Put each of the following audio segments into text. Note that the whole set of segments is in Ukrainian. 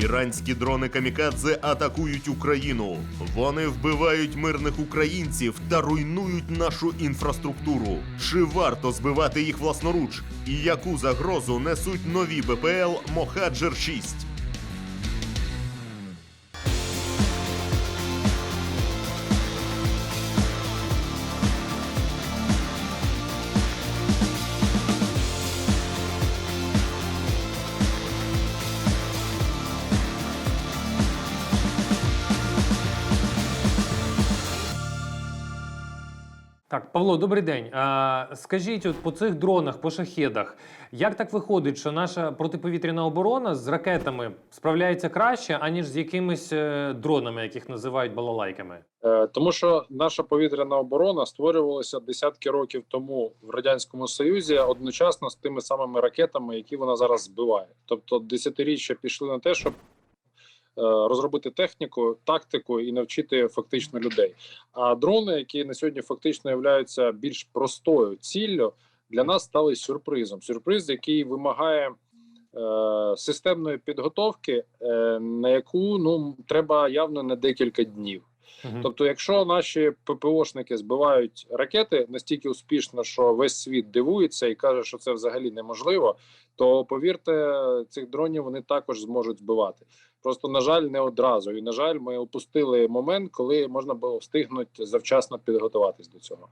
Іранські дрони камікадзе атакують Україну. Вони вбивають мирних українців та руйнують нашу інфраструктуру. Чи варто збивати їх власноруч? І яку загрозу несуть нові БПЛ Мохаджер 6? Так, Павло, добрий день. Скажіть, от по цих дронах, по шахедах, як так виходить, що наша протиповітряна оборона з ракетами справляється краще, аніж з якимись е, дронами, яких називають балалайками? Е, Тому що наша повітряна оборона створювалася десятки років тому в радянському союзі одночасно з тими самими ракетами, які вона зараз збиває. Тобто десятиріччя пішли на те, щоб розробити техніку, тактику і навчити фактично людей. А дрони, які на сьогодні фактично являються більш простою ціллю, для нас стали сюрпризом. Сюрприз, який вимагає. е, Системної підготовки, е, на яку ну треба явно не декілька днів. Мгм. Тобто, якщо наші ППОшники збивають ракети настільки успішно, що весь світ дивується і каже, що це взагалі неможливо, то повірте, цих дронів вони також зможуть збивати. Просто на жаль, не одразу. І на жаль, ми опустили момент, коли можна було встигнути завчасно підготуватись до цього.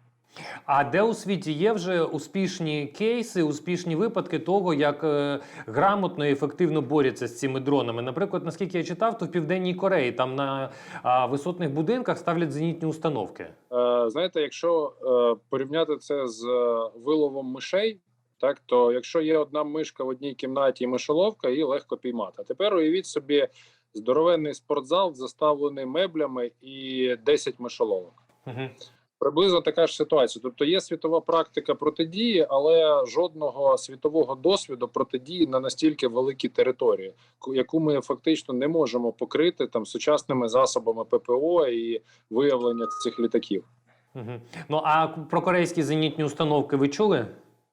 А де у світі є вже успішні кейси, успішні випадки того, як е, грамотно і ефективно борються з цими дронами? Наприклад, наскільки я читав, то в Південній Кореї там на а, висотних будинках ставлять зенітні установки. Е, знаєте, якщо е, порівняти це з е, виловом мишей, так то якщо є одна мишка в одній кімнаті і мишоловка, її легко піймати. А тепер уявіть собі здоровенний спортзал, заставлений меблями і 10 мишоловок. Угу. Приблизно така ж ситуація. Тобто є світова практика протидії, але жодного світового досвіду протидії на настільки великій території, яку ми фактично не можемо покрити там сучасними засобами ППО і виявлення цих літаків. Угу. Ну а про корейські зенітні установки ви чули?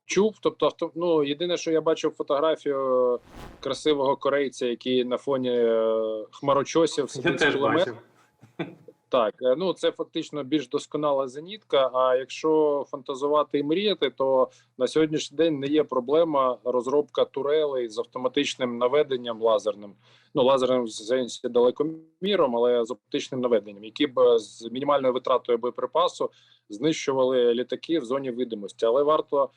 Чув, тобто ну єдине, що я бачив фотографію красивого корейця, який на фоні е, хмарочосів кулеметом. Так, е, ну це фактично більш досконала зенітка. А якщо фантазувати і мріяти, то на сьогоднішній день не є проблема розробка турелей з автоматичним наведенням лазерним. Ну лазерним в сенсі далекоміром, але з оптичним наведенням, які б е, з мінімальною витратою боєприпасу знищували літаки в зоні видимості. Але варто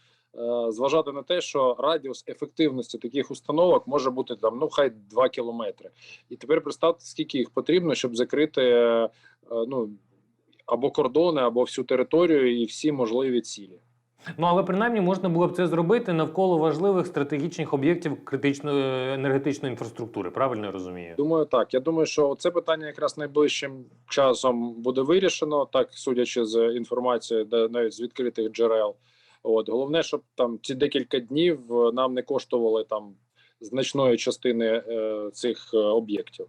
зважати на те, що радіус ефективності таких установок може бути там ну хай 2 кілометри. І тепер представте, скільки їх потрібно, щоб закрити е, е, ну або кордони, або всю територію і всі можливі цілі. Ну але принаймні можна було б це зробити навколо важливих стратегічних об'єктів критичної енергетичної інфраструктури. Правильно я розумію? Думаю, так. Я думаю, що це питання якраз найближчим часом буде вирішено, так судячи з інформації, навіть з відкритих джерел. От головне, щоб там ці декілька днів е, нам не коштували там значної частини е, цих е, об'єктів.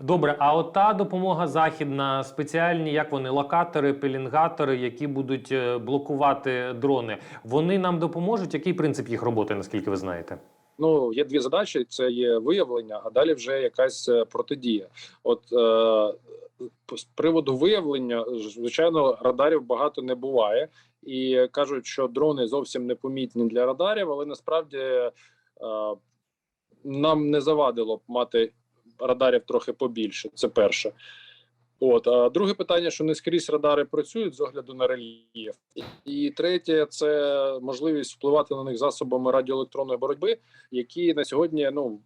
Добре, а от та допомога західна, спеціальні, як вони, локатори, пелінгатори, які будуть е, блокувати дрони, вони нам допоможуть. Який принцип їх роботи, наскільки ви знаєте? Ну є дві задачі: це є виявлення, а далі вже якась протидія. От е, з приводу виявлення, звичайно, радарів багато не буває, і кажуть, що дрони зовсім не помітні для радарів, але насправді е, нам не завадило б мати радарів трохи побільше. Це перше. От а друге питання, що не скрізь радари працюють з огляду на рельєф, і третє це можливість впливати на них засобами радіоелектронної боротьби, які на сьогодні ну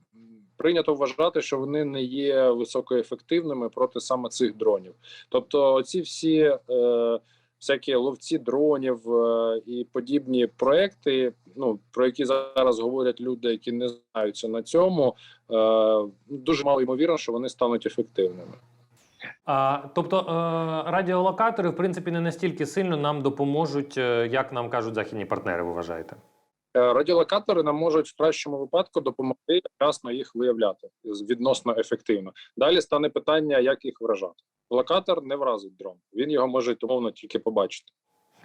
прийнято вважати, що вони не є високоефективними проти саме цих дронів. Тобто, ці всі е, всякі ловці дронів е, і подібні проекти, ну про які зараз говорять люди, які не знаються на цьому, е, дуже мало ймовірно, що вони стануть ефективними. А, тобто е, радіолокатори, в принципі, не настільки сильно нам допоможуть, як нам кажуть західні партнери. Ви вважаєте? Радіолокатори нам можуть в кращому випадку допомогти вчасно їх виявляти відносно ефективно. Далі стане питання, як їх вражати. Локатор не вразить дрон. Він його може умовно тільки побачити.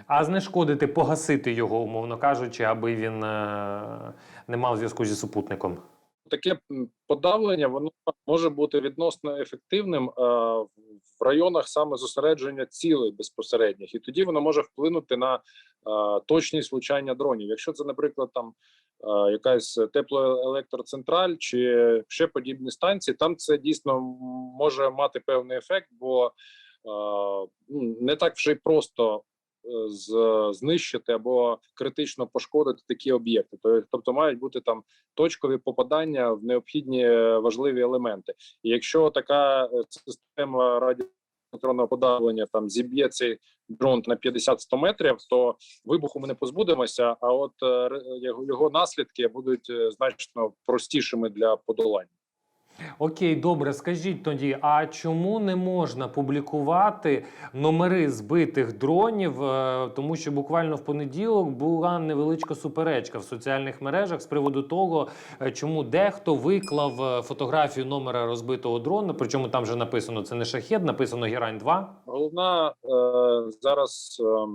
А знешкодити, погасити його, умовно кажучи, аби він е, не мав зв'язку зі супутником. Таке подавлення воно може бути відносно ефективним е, в районах саме зосередження цілей безпосередніх, і тоді воно може вплинути на е, точність влучання дронів. Якщо це, наприклад, там е, якась теплоелектроцентраль чи ще подібні станції, там це дійсно може мати певний ефект, бо е, не так вже й просто. Знищити або критично пошкодити такі об'єкти, То- тобто мають бути там точкові попадання в необхідні е, важливі елементи. І якщо така е, система радіоелектронного подавлення там зіб'є цей дрон на 50-100 метрів, то вибуху ми не позбудемося. А от е, його, наслідки будуть значно простішими для подолання. Окей, добре, скажіть тоді, а чому не можна публікувати номери збитих дронів? Е, Тому що буквально в понеділок була невеличка суперечка в соціальних мережах з приводу того, е, чому дехто виклав е, фотографію номера розбитого дрона. Причому там вже написано це не шахет, написано Герань 2 Головна е, зараз е,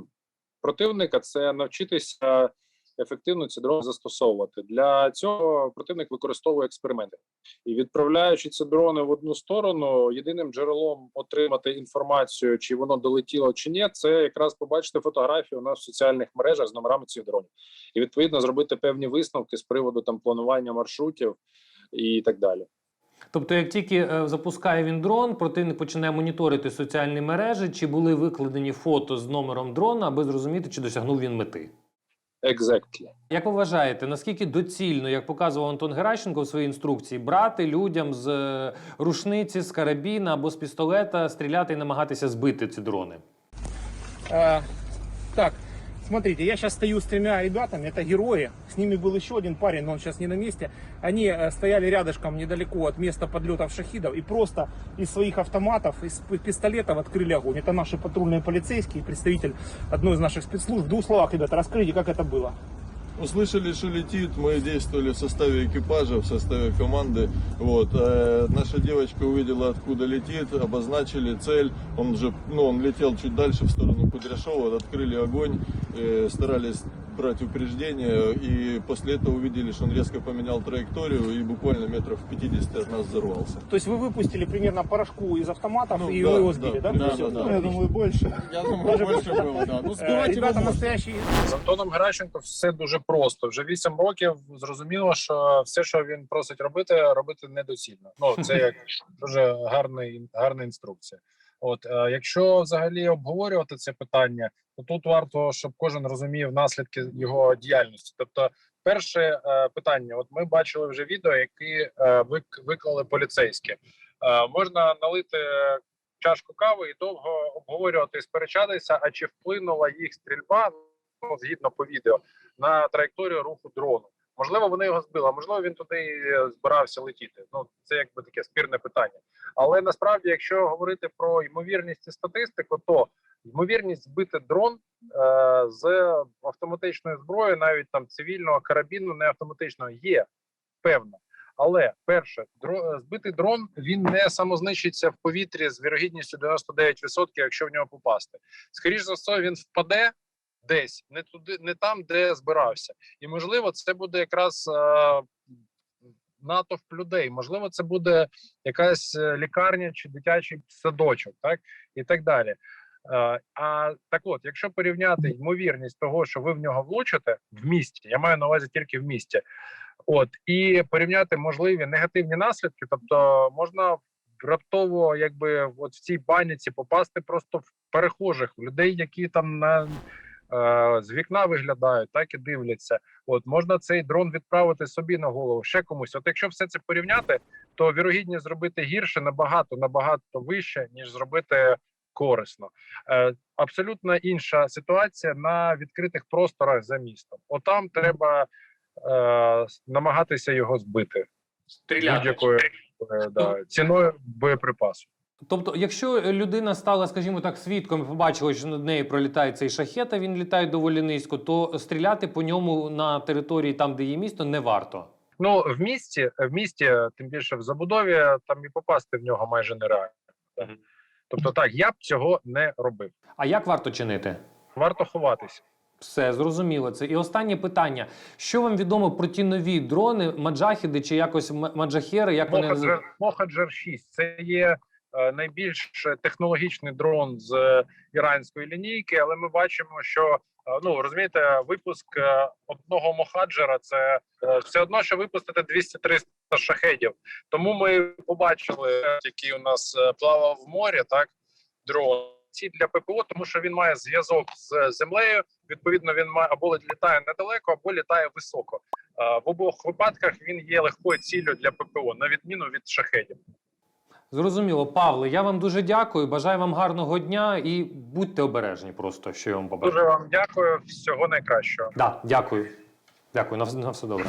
противника це навчитися ефективно ці дрони застосовувати. Для цього противник використовує експерименти і відправляючи ці дрони в одну сторону, єдиним джерелом отримати інформацію, чи воно долетіло чи ні, це якраз побачити фотографію у нас в соціальних мережах з номерами цих дронів, і відповідно зробити певні висновки з приводу там планування маршрутів і так далі. Тобто, як тільки е, запускає він дрон, противник починає моніторити соціальні мережі, чи були викладені фото з номером дрона, аби зрозуміти, чи досягнув він мети. Exactly. Як ви вважаєте, наскільки доцільно, як показував Антон Геращенко в своїй інструкції, брати людям з е, рушниці, з карабіна або з пістолета, стріляти і намагатися збити ці дрони? Е, так, смотрите, я сейчас стою с тремя ребятами, это герои. С ними был еще один парень, но он сейчас не на месте. Они э, стояли рядышком недалеко от места подлетов шахидов и просто из своих автоматов, из п- пистолетов открыли огонь. Это наши патрульные полицейские, представитель одной из наших спецслужб. В двух словах, ребята, раскройте, как это было. Услышали, что летит, мы действовали в составе экипажа, в составе команды. Вот. э, наша девочка увидела, откуда летит, обозначили цель. Он уже, ну, он летел чуть дальше в сторону Кудряшова, открыли огонь, э, старались брать упреждение. И после этого увидели, что он резко поменял траекторию и буквально метров в 50 от нас взорвался. То есть вы выпустили примерно порошку из автоматов Ну, и да, вы его да, сбили, да? да, Всё, да, да. ну, я думаю, больше. Я думаю, больше было, да. Ну, Э, Ребята настоящие З Антоном Геращенко все дуже просто. Вже вісім років зрозуміло, що все, що він просить робити, робити недоцільно. Ну це як дуже гарний, гарна інструкція. От е, якщо взагалі обговорювати це питання, то тут варто, щоб кожен розумів наслідки його діяльності. Тобто, перше е, питання: от ми бачили вже відео, які е, вик- виклали поліцейські. Е, можна налити чашку кави і довго обговорювати і сперечатися, а чи вплинула їх стрільба ну, згідно по відео на траєкторію руху дрону. Можливо, вони його збили, а можливо, він туди е, збирався летіти. Ну це якби таке спірне питання. Але насправді, якщо говорити про ймовірність і статистику, то ймовірність збити дрон е, з автоматичної зброї, навіть там цивільного карабіну, не автоматичного, є певна. Але перше, дро, збитий дрон він не самознищиться в повітрі з вірогідністю 99%, якщо в нього попасти. Скоріше за все, він впаде десь, не туди, не там, де збирався, і можливо, це буде якраз е, натовп людей. Можливо, це буде якась е, лікарня чи дитячий садочок, так і так далі. Е, а так, от, якщо порівняти ймовірність того, що ви в нього влучите в місті, я маю на увазі тільки в місті, от і порівняти можливі негативні наслідки, тобто можна раптово, якби от в цій паніці попасти просто в перехожих людей, які там на з вікна виглядають, так і дивляться. От можна цей дрон відправити собі на голову, ще комусь. От якщо все це порівняти, то вірогідність зробити гірше набагато набагато вище, ніж зробити корисно. Е, абсолютно інша ситуація на відкритих просторах за містом. Отам треба е, намагатися його збити будь-якою е, да, ціною боєприпасу. Тобто, якщо людина стала, скажімо так, свідком і побачила, що над нею пролітає цей шахет, а він літає доволі низько, то стріляти по ньому на території там, де є місто, не варто. Ну в місті, в місті, тим більше в забудові, там і попасти в нього майже нереально. Тобто, так я б цього не робив. А як варто чинити? Варто ховатись. Все зрозуміло. Це і останнє питання: що вам відомо про ті нові дрони, маджахіди чи якось маджахери? Як вони називають? Мохаджер 6 це є найбільш технологічний дрон з е, іранської лінійки, але ми бачимо, що е, ну розумієте, випуск е, одного мохаджера це е, все одно, що випустити 200-300 шахедів. Тому ми побачили, е, який у нас е, плавав в морі, так дрон. Ці для ППО, тому що він має зв'язок з землею. Відповідно, він має або літає недалеко, або літає високо. Е, В обох випадках він є легкою ціллю для ППО, на відміну від шахедів. Зрозуміло, Павле. Я вам дуже дякую. Бажаю вам гарного дня і будьте обережні. Просто що я вам побажаю. Дуже вам дякую. Всього найкращого. Да, дякую. Дякую. На, на все добре.